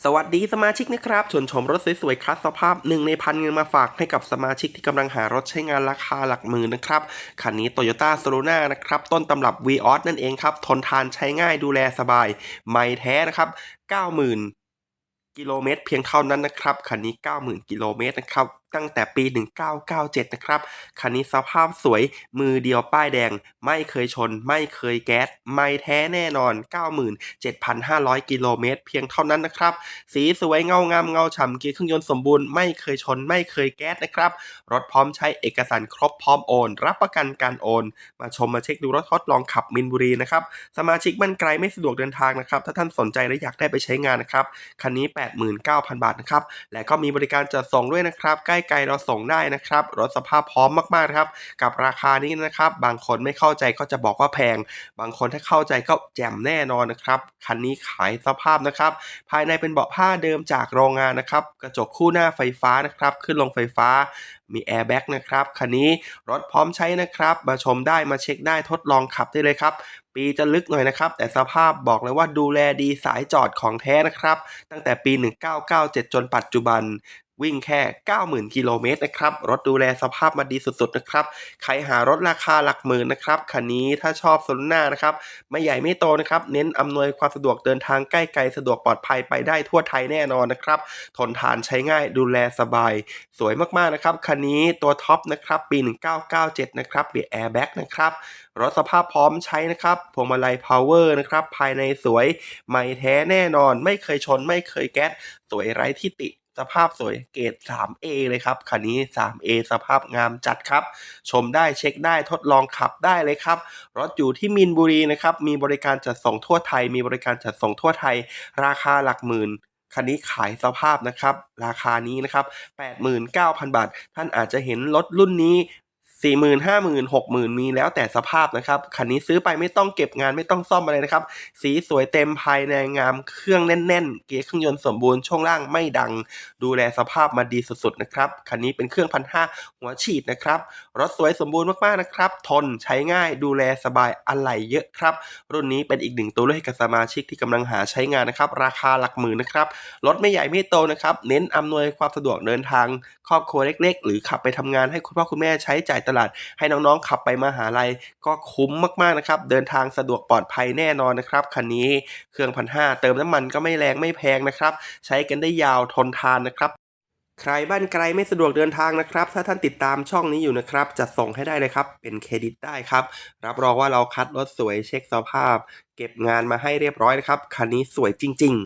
สวัสดีสมาชิกนะครับชวนชมรถสวยๆคลาสสภาพหนึ่งในพันเงินมาฝากให้กับสมาชิกที่กำลังหารถใช้งานราคาหลักหมื่นนะครับ คันนี้ Toyota s o l o n a นะครับ ต้นตำรับ v ีออสนั่นเองครับ ทนทานใช้ง่ายดูแลสบาย ไม่แท้นะครับ 90,000 กิโลเมตรเพียงเท่านั้นนะครับ คันนี้ 90,000 กิโลเมตรนะครับ ตั้งแต่ปี 1997 นะครับ คันนี้สภาพสวยมือเดียวป้ายแดง ไม่เคยชน ไม่เคยแก๊ส ไม่แท้แน่นอน 97,500 กิโลเมตรเพียงเท่านั้นนะครับ สีสวยเงางามเงาฉ่ำเกียร์เครื่องยนต์สมบูรณ์ ไม่เคยชน ไม่เคยแก๊สนะครับ รถพร้อมใช้เอกสารครบพร้อมโอน รับประกันการโอน มาชมมาเช็คดูรถทดลองขับมินบุรีนะครับสมาชิกบ้านไกลไม่สะดวกเดินทางนะครับ ถ้าท่านสนใจและอยากได้ไปใช้งานนะครับคันนี้ 89,000 บาทนะครับและก็มีบริการจัดส่งด้วยนะครับใกล้ไกลเราส่งได้นะครับรถสภาพพร้อมมากๆครับ กับราคานี้นะครับ บางคนไม่เข้าใจก็จะบอกว่าแพง บางคนถ้าเข้าใจก็แจ่มแน่นอนนะครับ คันนี้ขายสภาพนะครับ ภายในเป็นเบาะผ้าเดิมจากโรงงานนะครับ กระจกคู่หน้าไฟฟ้านะครับ ขึ้นลงไฟฟ้ามีแอร์แบ็กนะครับคันนี้รถพร้อมใช้นะครับ มาชมได้มาเช็คได้ทดลองขับได้เลยครับปีจะลึกหน่อยนะครับ แต่สภาพบอกเลยว่าดูแลดีสายจอดของแท้นะครับ ตั้งแต่ปี 1997 จนปัจจุบันวิ่งแค่ 90,000 กิโลเมตรนะครับ รถดูแลสภาพมาดีสุดๆนะครับ ใครหารถราคาหลักหมื่นนะครับ คันนี้ถ้าชอบโซลูน่านะครับ ไม่ใหญ่ไม่โตนะครับ เน้นอำนวยความสะดวกเดินทางใกล้ไกลสะดวกปลอดภัยไปได้ทั่วไทยแน่นอนนะครับ ทนทานใช้ง่ายดูแลสบาย สวยมากๆนะครับ คันนี้ตัวท็อปนะครับ ปี 1997 นะครับเบียแอร์แบ็กนะครับ รถสภาพพร้อมใช้นะครับ พวงมาลัยพาวเวอร์นะครับ ภายในสวย ไม่แท้แน่นอน ไม่เคยชน ไม่เคยแก๊ส สวยไร้ที่ติ สภาพสวยเกรด 3A เลยครับคันนี้ 3A สภาพงามจัดครับ ชมได้เช็คได้ทดลองขับได้เลยครับ รถอยู่ที่มินบุรีนะครับ มีบริการจัดส่งทั่วไทย มีบริการจัดส่งทั่วไทย ราคาหลักหมื่นคันนี้ขายสภาพนะครับ ราคานี้นะครับ 89,000 บาท ท่านอาจจะเห็นรถรุ่นนี้ สี่หมื่นห้าหมื่นหกหมื่นมีแล้วแต่สภาพนะครับคันนี้ซื้อไปไม่ต้องเก็บงานไม่ต้องซ่อมอะไรนะครับ สีสวยเต็มภายในงามเครื่องแน่น ๆ เกียร์เครื่องยนต์สมบูรณ์ช่วงล่างไม่ดัง ดูแลสภาพมาดีสุดๆนะครับคันนี้เป็นเครื่องพันห้าหัวฉีดนะครับรถสวยสมบูรณ์มากๆนะครับ ทนใช้ง่ายดูแลสบายอะไหล่เยอะครับ รุ่นนี้เป็นอีกหนึ่งตัวเลือกให้กับสมาชิกที่กำลังหาใช้งานนะครับ ราคาหลักหมื่นนะครับรถไม่ใหญ่ไม่โตนะครับ เน้นอำนวยความสะดวกเดินทาง ครอบครัวเล็ก ๆ หรือขับไปทำงานให้คุณพ่อคุณแม่ใช้จ่ายตลาด ให้น้องๆขับไปมหาลัยก็คุ้มมากๆนะครับ เดินทางสะดวกปลอดภัยแน่นอนนะครับคันนี้เครื่องพันห้าเติมน้ำมันก็ไม่แรงไม่แพงนะครับ ใช้กันได้ยาวทนทานนะครับใครบ้านไกลไม่สะดวกเดินทางนะครับ ถ้าท่านติดตามช่องนี้อยู่นะครับจัดส่งให้ได้เลยครับ เป็นเครดิตได้ครับ รับรองว่าเราคัดรถสวยเช็คสภาพ เก็บงานมาให้เรียบร้อยนะครับ คันนี้สวยจริง ๆ